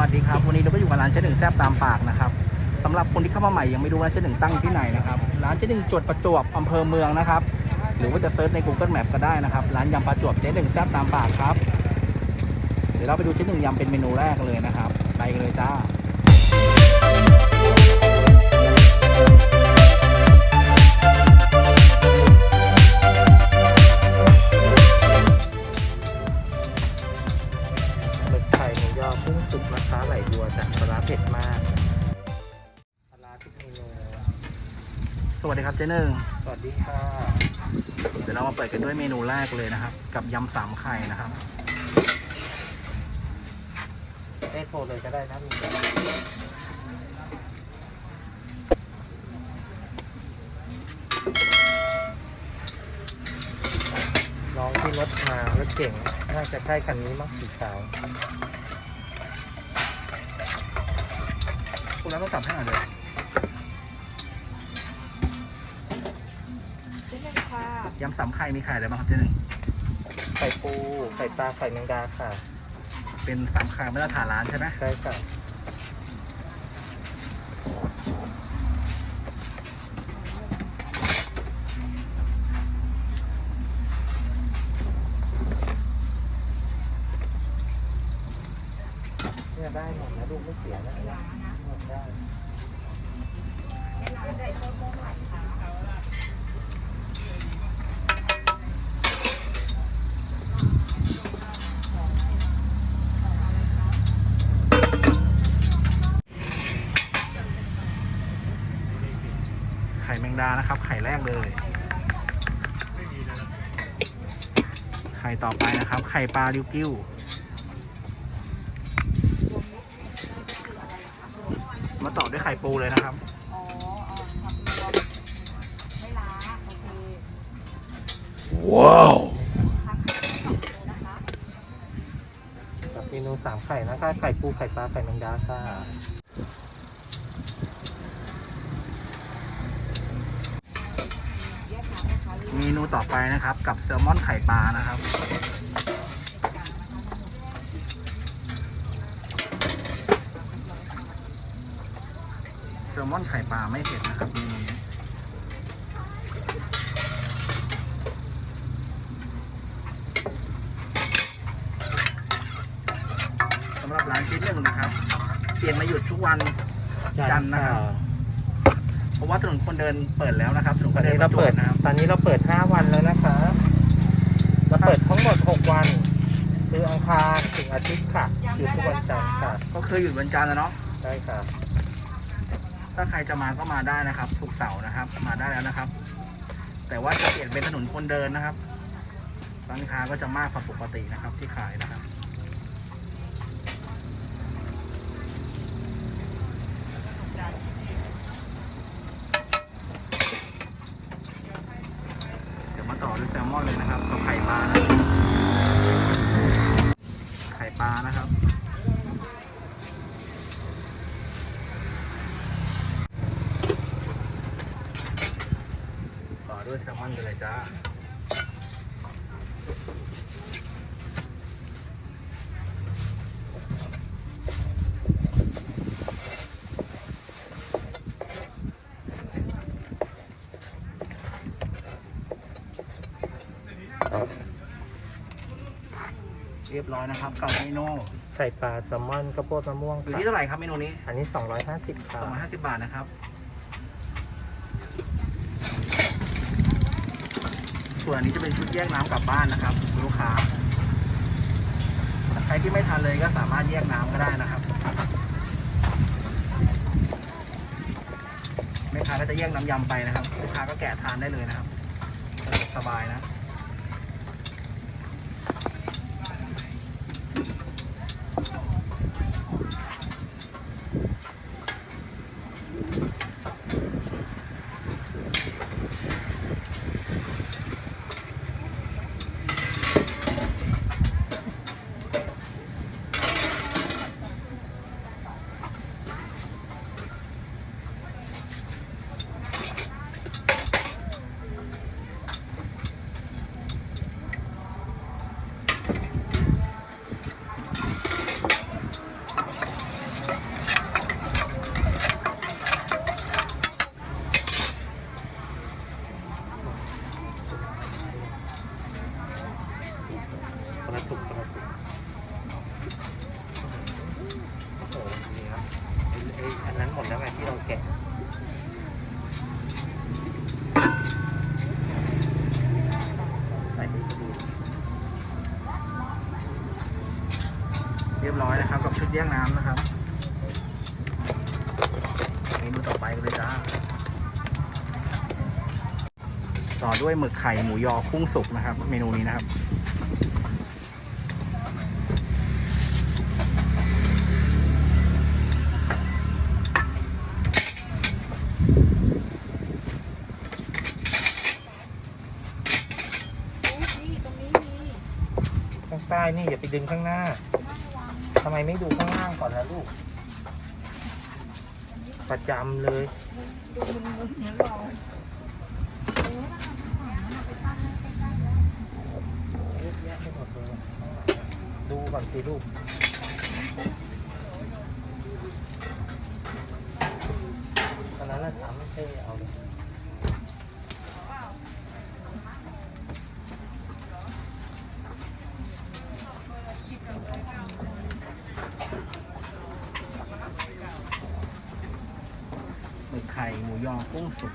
วัสดีครับ วันนี้เราก็อยู่กับร้านเจ๊หนึ่งแซบตามปากนะครับสำหรับคนที่เข้ามาใหม่ยังไม่รู้ว่าเจ๊หนึ่งตั้งที่ไหนนะครับ ร้านเจ๊หนึ่งจวดประจวบอำเภอเมืองนะครับ หรือว่าจะเซิร์ชใน Google Map ก็ได้นะครับ ร้านยำประจวบเจ๊หนึ่งแซบตามปากครับ เดี๋ยวเราไปดูเจ๊หนึ่งยำเป็นเมนูแรกเลยนะครับ ไปกันเลยจ้า กุ้งสุกมะพร้าวไหลบัวจากปลาร้าเผ็ดมากปลาร้าทุกเมนูสวัสดีครับเจ๊หนึ่งสวัสดีค่ะ เดี๋ยวเรามาเปิดกันด้วยเมนูแรกเลยนะครับ กับยำสามไข่นะครับเอ้โทรเลยก็ได้นะมีน้องที่รถมารถเก่ง น่าจะใช่คันนี้มั้งสีขาว คุณรับโทรศัพท์ให้หน่อยเลยเช่นกันค่ะยำสามไข่มีไข่อะไรบ้างครับเจ๊หนึ่งไข่ปู ไข่ปลา ไข่แมงดาค่ะ เป็นสามไข่มาตรฐานร้านใช่ไหม ใช่ค่ะ เนี่ยได้หมดนะลูกไม่เสียนะอันเนี้ยหมดได้ ไข่แมง ดานะครับ ไข่แรกเลย ไข่ต่อไปนะครับ ไข่ปลาริวกิ้วมาต่อด้วยไข่ปูเลยนะครับอ๋ออ๋อทำรวมไม่ล้าโอเคว้าวทั้งสองตัวนะคะกับเมนูสามไข่นะคะ ไข่ปูไข่ปลาไข่แมงดาค่ะ แยกน้ำนะคะ เมนูต่อไปนะครับ กับแซลมอนไข่ปลานะครับ แซลมอนไข่ปลาไม่เผ็ดนะครับเมนูนี้สำหรับร้านชิ้นหนึ่งนะครับ เปลี่ยนมาหยุดทุกวันจันทร์นะครับ เพราะว่าถนนคนเดินเปิดแล้วนะครับถนนตคอนนเดินนี้ปเราระจวเปิบดนะครับตอนนี้เราเปิด 5 วันแล้วนะคะ เราเปิดทั้งหมด 6 วัน คืออังคารถึงอาทิตย์ค่ะคือทุกวันจันทร์ค่ะ ก็คือหยุดวันจันทร์แล้วเนาะได้ค่ะ ถ้าใครจะมาก็มาได้นะครับถูกร์เสาร์นะครับ มาได้แล้วนะครับ แต่ว่าจะเปลี่ยนเป็นถนนคนเดินนะครับร้านค้าก็จะมากกว่าปกตินะครับที่ขายนะครับ เดี๋ยวมา ต่อด้วยแซลมอนเลยนะครับกับไข่ปลานะไข่ปลานะครับ ต่อด้วยแซลมอนกันเลยจ้า เรียบร้อยนะครับกับเมนูไข่ปลาแซลมอนข้าวโพดมะม่วงอยู่ค่ะที่เท่าไหร่ครับเมนูนี้อันนี้ 250ค่ะ250 บาทนะครับ ส่วนอันนี้จะเป็นชุดแยกน้ำกลับบ้านนะครับลูกค้าใครที่ไม่ทานเลยก็สามารถแยกน้ำก็ได้นะครับแม่ค้าก็จะแยกน้ำยำไปนะครับลูกค้าก็แกะทานได้เลยนะครับสะดวกสบายนะ ด้วยหมึกไข่หมูยอกุ้งสุกนะครับ เมนูนี้นะครับนี่ตรงนี้ข้างใต้นี่อย่าไปดึงข้างหน้าทำไมไม่ดูข้างล่างก่อนล่ะลูก ประจำเลย ดูมึนๆเนี่ยราเอ๊ะแล้วทำอาหารมันเอาไปตั้งไว้ใกล้ๆแล้ว เยอะแยะไปหมดเลยดู ก่อนสิลูกตอนนั้นน่ะสามไม่ใช่เอาเลยหมึกไข่หมูยอกุ้งสุก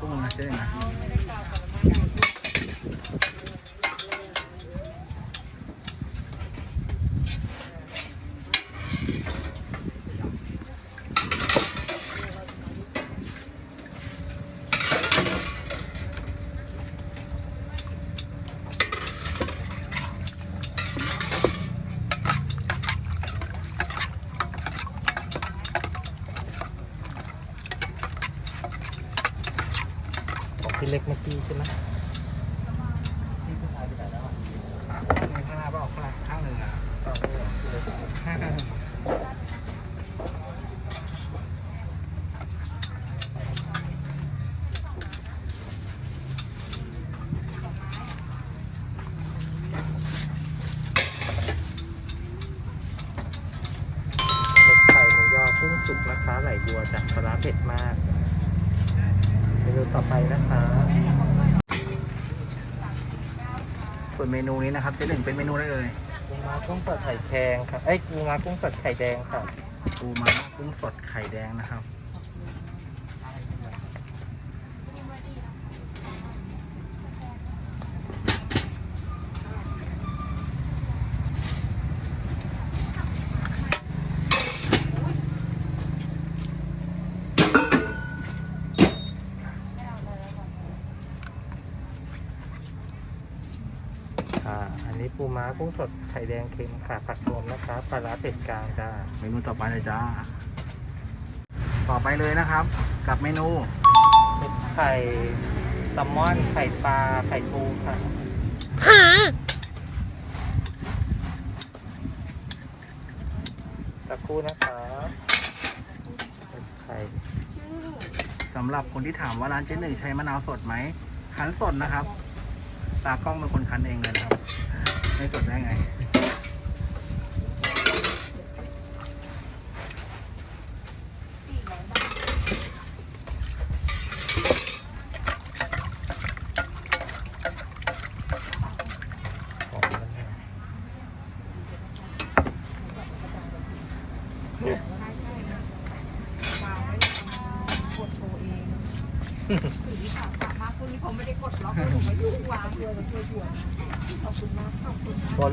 กุ้งนะเจ๊นะของพี่เล็กเมื่อกี้ใช่ไหม ที่ผู้ชายไปไหนแล้วอะในข้างหน้าเปล่าข้างหลังข้างหนึ่งอะ ตอนนี้เหรอพี่เล็ก หมึกไข่หมูยอกุ้งสุกนะคะไหลบัวจากปลาร้าเผ็ดมากเมนูต่อไปนะคะ ส่วนเมนูนี้นะ ครับเจ๊หนึ่งเป็นเมนูอะไรเอ่ยปูม้ากุ้งสดไข่แครงค่ะเอ้ยปูม้ากุ้งสดไข่แดงค่ะปูม้ากุ้งสดไข่แดงนะครับ อ่า อันนี้ปู ม้ากุ้งสดไข่แดงเค็มค่ะผักรวมนะคะปลาร้าเผ็ดกลางจ้าเมนูต่อไปเลยจ้า ต่อไปเลยนะครับ กับเมนูเม็ดไข่แซลมอนไข่ปลาไข่ปูค่ะสักครู่นะคะเม็ดไข่สำหรับคนที่ถามว่าร้านเจ๊หนึ่งใช้มะนาวสดไหมคั้นสดนะครับ ตากล้องเป็นคนคั้นเองเลยนะครับ ไม่สดไ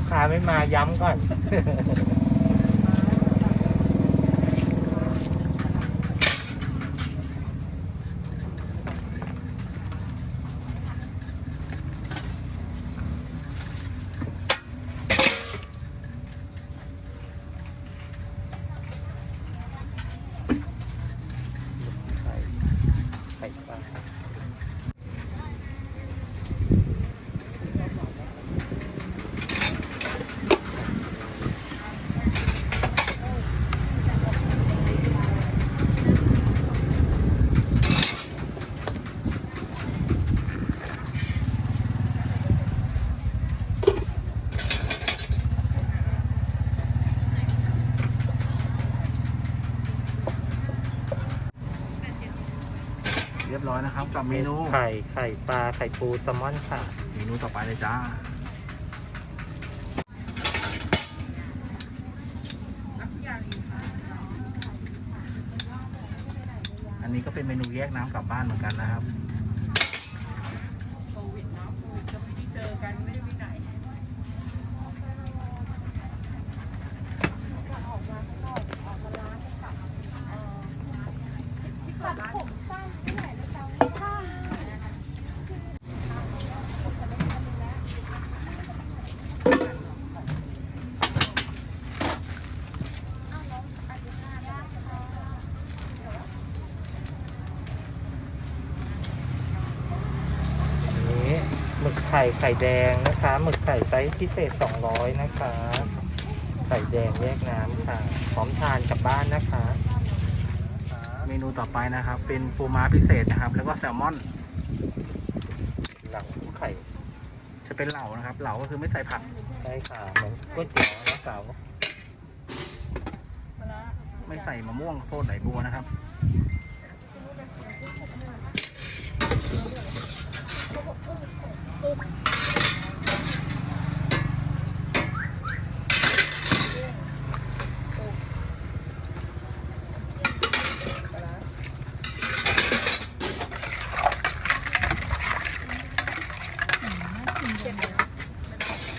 ลูกค้าไม่มาย้ำก่อน ไข่ไข่ปลา เรียบร้อยนะครับ กับเมนู ไข่ไข่ปลาไข่ปูแซลมอนค่ะ เมนูต่อไปเลยจ้า อันนี้ก็เป็นเมนูแยกน้ำกลับบ้านเหมือนกันนะครับ หมึกไข่ไข่แดงนะคะหมึกไข่ไซส์พิเศษ 200 นะคะ ไข่แดงแยกน้ำค่ะพร้อมทานกลับบ้านนะคะ เมนูต่อไปนะครับ เป็นปูม้าพิเศษนะครับ แล้วก็แซลมอน หลังไข่ จะเป็นเหล่านะครับ เหล่าก็คือไม่ใส่ผักใช่ค่ะเหมือนก๋วยเตี๋ยวนะสาวไม่ใส่มะม่วงโทษไหลบัวนะครับ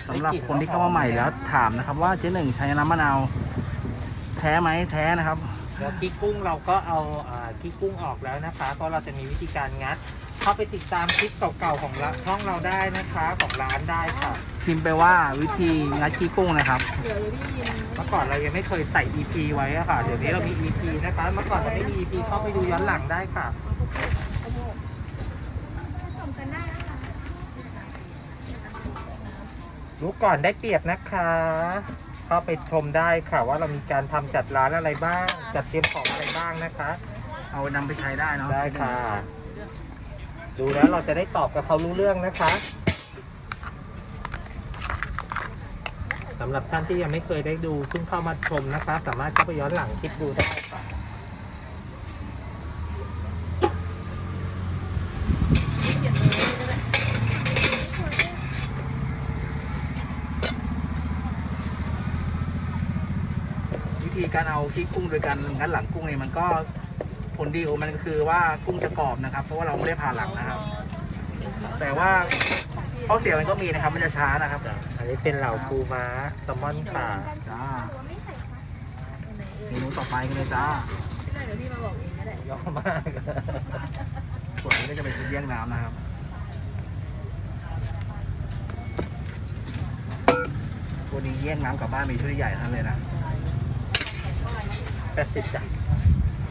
สำหรับคนที่เข้ามาใหม่แล้วถามนะครับ ว่าเจ๊หนึ่งใช้น้ำมะนาวแท้ไหมแท้นะครับ แล้วกี้กุ้งเราก็เอาอ่ากี้กุ้งออกแล้วนะคะ เพราะเราจะมีวิธีการงัด เข้าไปติดตามคลิปเก่าๆของละช่องเราได้นะคะของร้านได้ค่ะ พิมพ์ไปว่าวิธีงัดขี้กุ้งนะครับ เดี๋ยวพี่ยินเมื่อก่อนเรายังไม่เคยใส่ EP ไว้อะค่ะ เดี๋ยวนี้เรามี EP นะคะ เมื่อก่อนเราไม่มี EP เข้าไปดูย้อนหลังได้ค่ะ ส่งกันได้นะคะรู้ก่อนได้เปรียบนะคะ เข้าไปชมได้ค่ะ ว่าเรามีการทำจัดร้านอะไรบ้าง จัดเตรียมของอะไรบ้างนะคะ เอานำไปใช้ได้เนาะได้ค่ะ ดูแล้วเราจะได้ตอบกับเขารู้เรื่องนะคะสำหรับท่านที่ยังไม่เคยได้ดูเพิ่งเข้ามาชมนะคะ สามารถเข้าไปย้อนหลังคลิปดูได้ค่ะวิธีการเอาขี้กุ้งโดยการงัดหลังกุ้งเนี่ยมันก็ ผลดีของมันก็คือว่ากุ้งจะกรอบนะครับ เพราะว่าเราไม่ได้ผ่าหลังนะครับ แต่ว่าข้อเสียมันก็มีนะครับ มันจะช้านะครับอันนี้เป็นเหล่าปูม้าแซลมอนค่ะจ้าเมนูต่อไปกันเลยจ้าไม่ได้เดี๋ยวพี่มาบอกเองก็ได้ย่อมากส่วนนี้ก็จะเป็นชุดเลี้ยงน้ำนะครับตัวนี้เยี่ยงน้ำกลับบ้านมีชุดใหญ่ทั้งนั้นเลยนะแปดสิบจ้ะ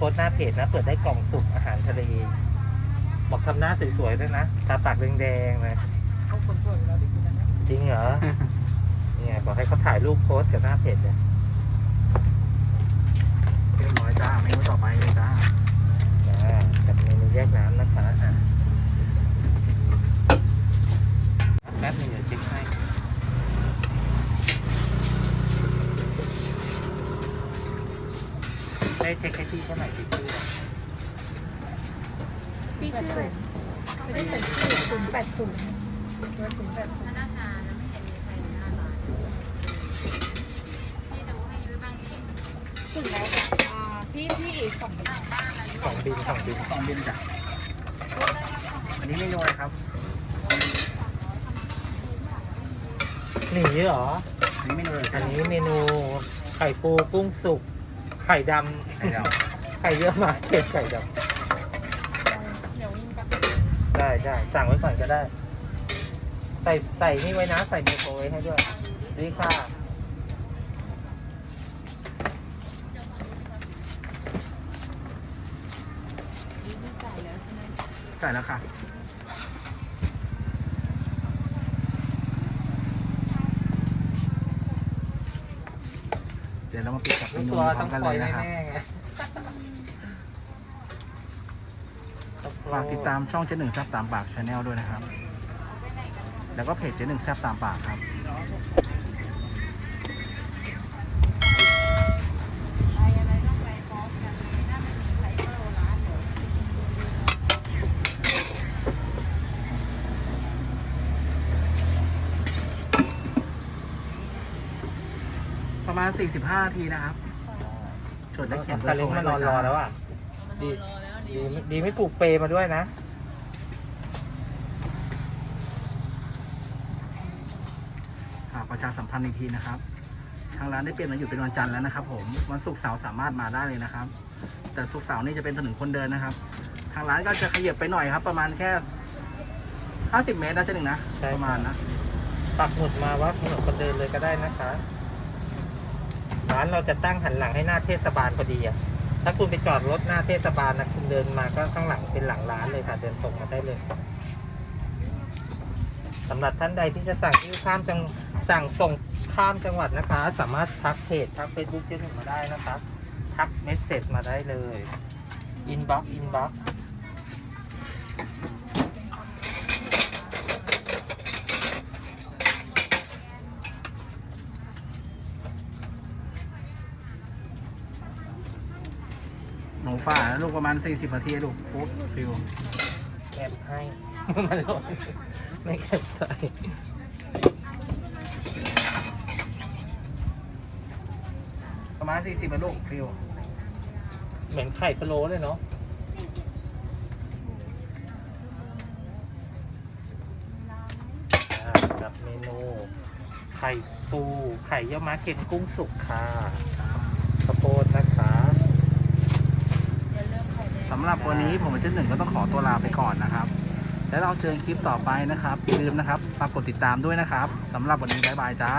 พสต์หน้าเพจนะ เปิดได้กล่องสุ่มอาหารทะเล บอกทำหน้าสวยๆด้วยนะ ตาปากแดงๆนะเอาคนป่วยแล้วที่กินนะจริงเหรอ เนี่ยบอกให้เขาถ่ายรูปโพสต์กับหน้าเพจเลย เรียบร้อยจ้าเมนูต่อไปเลยจ้า อ่ากับเมนูแยกน้ำนะคะอะแป๊บนึงเดี๋ยวเช็คให้ ได้เช็คให้พี่เท่าไหร่พี่ชื่อพี่ชื่ออะไรไม่ได้ใส่ชื่อศูนย์แปดศูนย์ศูนย์แปดศูนย์พนักงานแล้วไม่เห็นมีใครหน้าร้านพี่ดูให้ด้วยบ้างดิถึงแล้วอ่าพี่พี่อีกสองบ้านบ้านองบินของบินสองบินจ้ะอันนี้เมนูอะไรครับหนีเหรออันนี้เมนูอันนี้เมนูไข่ปูกุ้งสุก ไข่ดไข่ดาวำไข่เยอะมากเผ็ดไข่ดเดี๋ยววิ่งไปำได้ได้สั่งไว้ก่อนก็ได้ ใส่ใส่นี่ไว้นะใส่ไมโครไว้ให้ด้วยดีค่ะใส่แล้วค่ะ ดี๋ยวเรามาปิดกับเมรู้นูตัวพร้ต้ออมงกันคเลอยยแน่นะครับๆไงฝากติดตามช่องเจ๊หนึ่งแซบตามปากชาแนลด้วยนะครับ แล้วก็เพจเจ๊หนึ่งแซบตามปากครับ ไปอะไรต้องไปพร้อมกันเลยถ้าไม่มีใครเข้าร้านเดี๋ยว ประมาณ 45นาทีนะครับจดและเขียนเบซาอร์เล้โทงรมานด้อวยนรจ้าอแล้วอะ ดี ดีดีไม่ปลูกเปรย์มาด้วยนะ ฝากประชาสัมพันธ์อีกทีนะครับ ทางร้านได้เปลี่ยนมาอยู่เป็นวันจันทร์แล้วนะครับ ผมวันศุกร์เสาร์สามารถมาได้เลยนะครับ แต่ศุกร์เสาร์นี่จะเป็นถนนคนเดินนะครับ ทางร้านก็จะขยับไปหน่อยครับ ประมาณแค่ห้าสิบเมตรนะเจ๊หนึ่งนะใช่ครับ ประมาณนะปักหมุดมาว่าถนนคนเดินเลยก็ได้นะคะ ร้านเราจะตั้งหันหลังให้หน้าเทศบาลพอดีอะถ้าคุณไปจอดรถหน้าเทศบาลนะคุณเดินมาก็ข้างหลังเป็นหลังร้านเลยค่ะ เดินตรงมาได้เลยสำหรับท่านใดที่จะสั่งที่ข้ามจังสั่งส่งข้ามจังหวัดนะคะ สามารถทักเพจทักเฟซบุ๊กเจ๊หนึ่งมาได้นะคะ ทักเมสเซจมาได้เลยอินบ็อกอินบ็อก หนูฝ่าลูกประมาณสี่สิบนาทีลูกฟุตฟิวแก็บให้ มันร้อนไม่เก็บใส่ประมาณสี่สิบนะลูกฟิวเหมือนไข่พะโล้เลยเนาะอ่ากับเมนู ไข่ปู ไข่เยี่ยวม้าเค็มกุ้งสุกค่ะข้าวโพดนะคะ สำหรับวันนี้ผมกับเจ๊หนึ่งก็ต้องขอตัวลาไปก่อนนะครับ แล้วเราเจอกันคลิปต่อไปนะครับอย่าลืมนะครับฝากกดติดตามด้วยนะครับสำหรับวันนี้บ๊ายบายจ้า